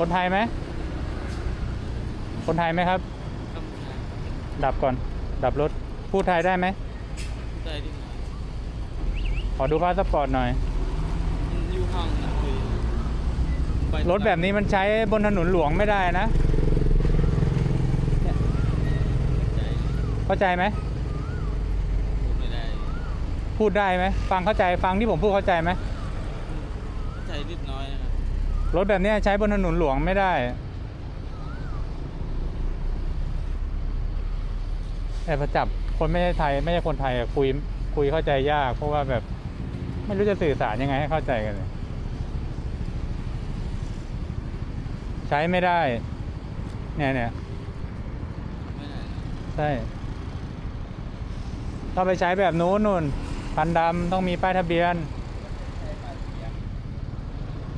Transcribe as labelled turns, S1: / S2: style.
S1: คนไทยไหม คนไทยไหมครับ
S2: กัมพูชา
S1: ดับก่อน ดับรถ พูดไทยได้ไหม
S2: ผู้ใดที่มา
S1: ขอดูพาสปอร์ตหน่อย
S2: มันอยู่ห้องนะคุยไป
S1: รถแบบนี้มันใช้บนถนนหลวงไม่ได้นะ
S2: ใจ
S1: เข้าใจไหม
S2: พูดไม่ได้
S1: พูดได้ไหม ฟังเข้าใจ ฟังที่ผมพูดเข้าใจไหม
S2: ใจนิดน้อยนะครับ
S1: รถแบบนี้ใช้บนถนนหลวงไม่ได้ แต่พอจับคนไม่ใช่ไทย ไม่ใช่คนไทยคุยคุยเข้าใจยาก เพราะว่าแบบ ไม่รู้จะสื่อสารยังไงให้เข้าใจกันเลยใช้ไม่ได้ เนี่ยเนี่ยใช่ต้องไปใช้แบบนู้นนู่นพันดำต้องมีป้ายทะเบียน